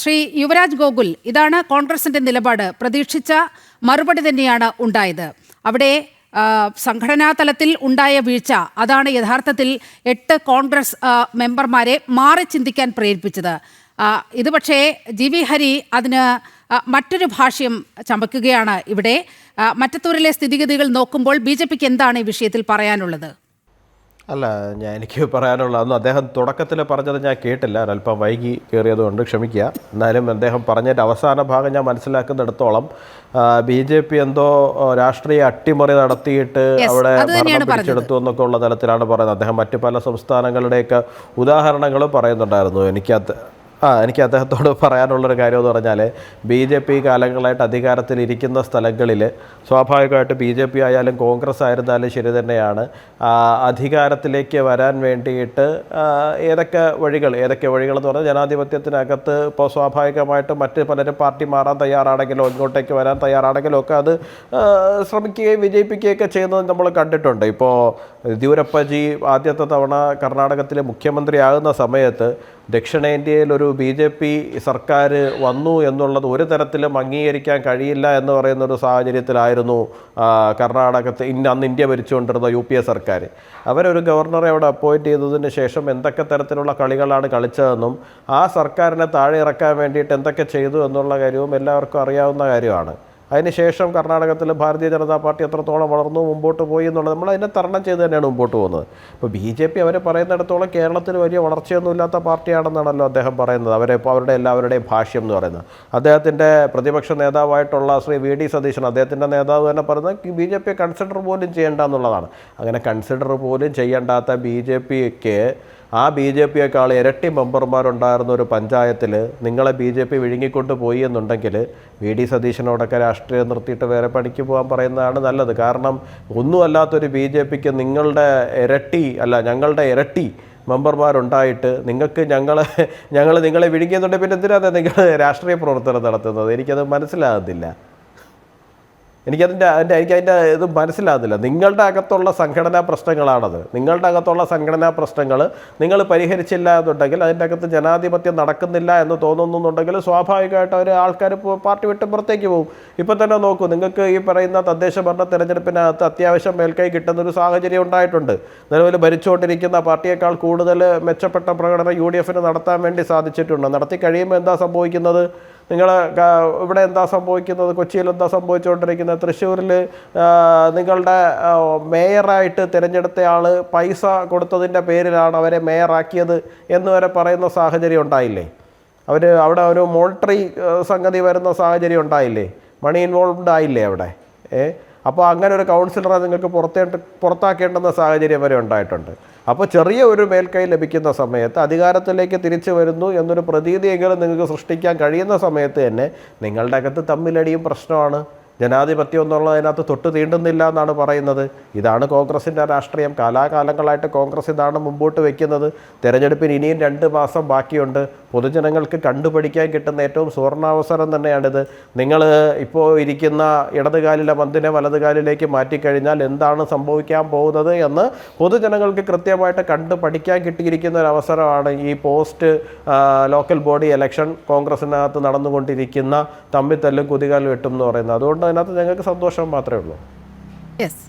ശ്രീ യുവരാജ് ഗോകുൽ ഇതാണ് കോൺഗ്രസിന്റെ നിലപാട്. പ്രതീക്ഷിച്ച മറുപടി തന്നെയാണ് ഉണ്ടായത്. അവിടെ സംഘടനാ തലത്തിൽ ഉണ്ടായ വീഴ്ച അതാണ് യഥാർത്ഥത്തിൽ എട്ട് കോൺഗ്രസ് മെമ്പർമാരെ മാറി ചിന്തിക്കാൻ പ്രേരിപ്പിച്ചത്. ഇത് പക്ഷേ ജി വി ഹരി അതിന് മറ്റൊരു ഭാഷ്യം ചമക്കുകയാണ് ഇവിടെ. മറ്റത്തൂരിലെ സ്ഥിതിഗതികൾ നോക്കുമ്പോൾ ബി ജെ പിക്ക് എന്താണ് ഈ വിഷയത്തിൽ പറയാനുള്ളത്? അല്ല ഞാൻ എനിക്ക് പറയാനുള്ള അന്ന് അദ്ദേഹം തുടക്കത്തിൽ പറഞ്ഞത് ഞാൻ കേട്ടില്ല. അല്പം വൈകി കയറിയതുകൊണ്ട് ക്ഷമിക്കുക. എന്നാലും അദ്ദേഹം പറഞ്ഞതിന്റെ അവസാന ഭാഗം ഞാൻ മനസ്സിലാക്കുന്നിടത്തോളം ബി ജെ പി എന്തോ രാഷ്ട്രീയ അട്ടിമറി നടത്തിയിട്ട് അവിടെ ഭരണം പിടിച്ചെടുത്തു എന്നൊക്കെ ഉള്ള തലത്തിലാണ് പറയുന്നത്. അദ്ദേഹം മറ്റു പല സംസ്ഥാനങ്ങളുടെയൊക്കെ ഉദാഹരണങ്ങൾ പറയുന്നുണ്ടായിരുന്നു. എനിക്കത് ആ എനിക്ക് അദ്ദേഹത്തോട് പറയാനുള്ളൊരു കാര്യം എന്ന് പറഞ്ഞാൽ ബി ജെ പി കാലങ്ങളായിട്ട് അധികാരത്തിലിരിക്കുന്ന സ്ഥലങ്ങളിൽ സ്വാഭാവികമായിട്ട് ബി ജെ പി ആയാലും കോൺഗ്രസ് ആയിരുന്നാലും ശരി തന്നെയാണ്. അധികാരത്തിലേക്ക് വരാൻ വേണ്ടിയിട്ട് ഏതൊക്കെ വഴികൾ ഏതൊക്കെ വഴികളെന്ന് പറഞ്ഞാൽ ജനാധിപത്യത്തിനകത്ത് ഇപ്പോൾ സ്വാഭാവികമായിട്ടും മറ്റ് പലരും പാർട്ടി മാറാൻ തയ്യാറാണെങ്കിലോ ഇങ്ങോട്ടേക്ക് വരാൻ തയ്യാറാണെങ്കിലോ ഒക്കെ അത് ശ്രമിക്കുകയും വിജയിപ്പിക്കുകയൊക്കെ ചെയ്യുന്നത് നമ്മൾ കണ്ടിട്ടുണ്ട്. ഇപ്പോൾ യെദ്യൂരപ്പജി ആദ്യത്തെ തവണ കർണാടകത്തിലെ മുഖ്യമന്ത്രിയാകുന്ന സമയത്ത് ദക്ഷിണേന്ത്യയിൽ ഒരു ബി ജെ പി സർക്കാർ വന്നു എന്നുള്ളത് ഒരു തരത്തിലും അംഗീകരിക്കാൻ കഴിയില്ല എന്ന് പറയുന്ന ഒരു സാഹചര്യത്തിലായിരുന്നു കർണാടകത്തെ ഇന്ന് അന്ന് ഇന്ത്യ ഭരിച്ചുകൊണ്ടിരുന്ന യു പി എ സർക്കാർ അവരൊരു ഗവർണറെ അവിടെ അപ്പോയിന്റ് ചെയ്തതിന് ശേഷം എന്തൊക്കെ തരത്തിലുള്ള കളികളാണ് കളിച്ചതെന്നും ആ സർക്കാരിനെ താഴെ ഇറക്കാൻ വേണ്ടിയിട്ട് എന്തൊക്കെ ചെയ്തു എന്നുള്ള കാര്യവും എല്ലാവർക്കും അറിയാവുന്ന കാര്യമാണ്. അതിനുശേഷം കർണാടകത്തിൽ ഭാരതീയ ജനതാ പാർട്ടി എത്രത്തോളം വളർന്നു മുമ്പോട്ട് പോയി എന്നുള്ളത് നമ്മൾ അതിനെ തരണം ചെയ്ത് തന്നെയാണ് മുമ്പോട്ട് പോകുന്നത്. ഇപ്പോൾ ബി ജെ പി അവർ പറയുന്നിടത്തോളം കേരളത്തിൽ വലിയ വളർച്ചയൊന്നും ഇല്ലാത്ത പാർട്ടിയാണെന്നാണല്ലോ അദ്ദേഹം പറയുന്നത്. അവരെ ഇപ്പോൾ അവരുടെ എല്ലാവരുടെയും ഭാഷ്യം എന്ന് പറയുന്നത്. അദ്ദേഹത്തിന്റെ പ്രതിപക്ഷ നേതാവായിട്ടുള്ള ശ്രീ വി ഡി സതീശൻ അദ്ദേഹത്തിന്റെ നേതാവ് തന്നെ പറയുന്നത് ബി ജെ പി കൺസിഡർ പോലും ചെയ്യേണ്ട എന്നുള്ളതാണ്. അങ്ങനെ കൺസിഡർ പോലും ചെയ്യേണ്ടാത്ത ബി ജെ പിക്ക് ആ ബി ജെ പിയേക്കാൾ ഇരട്ടി മെമ്പർമാരുണ്ടായിരുന്ന ഒരു പഞ്ചായത്തിൽ നിങ്ങളെ ബി ജെ പി വിഴുങ്ങിക്കൊണ്ട് പോയി എന്നുണ്ടെങ്കിൽ വി ഡി സതീശനോടൊക്കെ രാഷ്ട്രീയം നിർത്തിയിട്ട് വേറെ പണിക്ക് പോകാൻ പറയുന്നതാണ് നല്ലത്. കാരണം ഒന്നുമല്ലാത്തൊരു ബി ജെ പിക്ക് നിങ്ങളുടെ ഇരട്ടി അല്ല ഞങ്ങളുടെ ഇരട്ടി മെമ്പർമാരുണ്ടായിട്ട് നിങ്ങൾക്ക് ഞങ്ങളെ ഞങ്ങൾ നിങ്ങളെ വിഴുങ്ങിയെന്നുണ്ടെങ്കിൽ പിന്നെ എന്തിനാണ് നിങ്ങൾ രാഷ്ട്രീയ പ്രവർത്തനം നടത്തുന്നത്? എനിക്കത് മനസ്സിലാകുന്നില്ല എനിക്കതിന്റെ അതിന്റെ എനിക്ക് അതിന്റെ ഇത് മനസ്സിലാകുന്നില്ല. നിങ്ങളുടെ അകത്തുള്ള സംഘടനാ പ്രശ്നങ്ങളാണത്. നിങ്ങളുടെ അകത്തുള്ള സംഘടനാ പ്രശ്നങ്ങൾ നിങ്ങൾ പരിഹരിച്ചില്ല എന്നുണ്ടെങ്കിൽ അതിന്റെ അകത്ത് ജനാധിപത്യം നടക്കുന്നില്ല എന്ന് തോന്നുന്നുണ്ടെങ്കിൽ സ്വാഭാവികമായിട്ട് അവർ ആൾക്കാർ പാർട്ടി വിട്ട് പുറത്തേക്ക് പോകും. ഇപ്പം തന്നെ നോക്കൂ നിങ്ങൾക്ക് ഈ പറയുന്ന തദ്ദേശ ഭരണ തെരഞ്ഞെടുപ്പിനകത്ത് അത്യാവശ്യം മേൽക്കൈ കിട്ടുന്ന ഒരു സാഹചര്യം ഉണ്ടായിട്ടുണ്ട്. നിലവിൽ ഭരിച്ചുകൊണ്ടിരിക്കുന്ന പാർട്ടിയേക്കാൾ കൂടുതൽ മെച്ചപ്പെട്ട പ്രകടനം യു ഡി എഫിന് നടത്താൻ വേണ്ടി സാധിച്ചിട്ടുണ്ട്. നടത്തി കഴിയുമ്പോൾ എന്താ സംഭവിക്കുന്നത്? നിങ്ങൾ ഇവിടെ എന്താ സംഭവിക്കുന്നത്? കൊച്ചിയിൽ എന്താ സംഭവിച്ചുകൊണ്ടിരിക്കുന്നത്? തൃശ്ശൂരിൽ നിങ്ങളുടെ മേയറായിട്ട് തിരഞ്ഞെടുത്ത ആൾ പൈസ കൊടുത്തതിന്റെ പേരിലാണ് അവരെ മേയറാക്കിയത് എന്ന് വരെ പറയുന്ന സാഹചര്യം ഉണ്ടായില്ലേ? അവർ അവിടെ ഒരു മോൾട്ടറി സംഗതി വരുന്ന സാഹചര്യം ഉണ്ടായില്ലേ? മണി ഇൻവോൾവ്ഡ് ആയില്ലേ അവിടെ? ഏ? അപ്പോൾ അങ്ങനെ ഒരു കൗൺസിലറെ നിങ്ങൾക്ക് പുറത്തേ പുറത്താക്കേണ്ടുന്ന സാഹചര്യം വരെ ഉണ്ടായിട്ടുണ്ട്. അപ്പോൾ ചെറിയ ഒരു മേൽക്കൈ ലഭിക്കുന്ന സമയത്ത് അധികാരത്തിലേക്ക് തിരിച്ചു വരുന്നു എന്നൊരു പ്രതീതിയെങ്കിലും നിങ്ങൾക്ക് സൃഷ്ടിക്കാൻ കഴിയുന്ന സമയത്ത് തന്നെ നിങ്ങളുടെ അകത്ത് തമ്മിലടിയും പ്രശ്നമാണ്. ജനാധിപത്യം എന്നുള്ളതിനകത്ത് തൊട്ട് തീണ്ടുന്നില്ല എന്നാണ് പറയുന്നത്. ഇതാണ് കോൺഗ്രസിന്റെ രാഷ്ട്രീയം. കാലാകാലങ്ങളായിട്ട് കോൺഗ്രസ് ഇതാണ് മുമ്പോട്ട് വയ്ക്കുന്നത് തെരഞ്ഞെടുപ്പിന് ഇനിയും രണ്ട് മാസം ബാക്കിയുണ്ട്. പൊതുജനങ്ങൾക്ക് കണ്ടുപഠിക്കാൻ കിട്ടുന്ന ഏറ്റവും സുവർണാവസരം തന്നെയാണിത്. നിങ്ങൾ ഇപ്പോൾ ഇരിക്കുന്ന ഇടതുകാലിലെ പന്തിനെ വലതുകാലിലേക്ക് മാറ്റിക്കഴിഞ്ഞാൽ എന്താണ് സംഭവിക്കാൻ പോകുന്നത് എന്ന് പൊതുജനങ്ങൾക്ക് കൃത്യമായിട്ട് കണ്ട് പഠിക്കാൻ കിട്ടിയിരിക്കുന്ന ഒരു അവസരമാണ് ഈ പോസ്റ്റ് ലോക്കൽ ബോഡി ഇലക്ഷൻ കോൺഗ്രസിനകത്ത് നടന്നുകൊണ്ടിരിക്കുന്ന തമ്മിത്തല്ലും കുതികാലും വെട്ടും എന്ന് പറയുന്നത്. അതുകൊണ്ട് അതിനകത്ത് ഞങ്ങൾക്ക് സന്തോഷം മാത്രമേ ഉള്ളൂ. യെസ്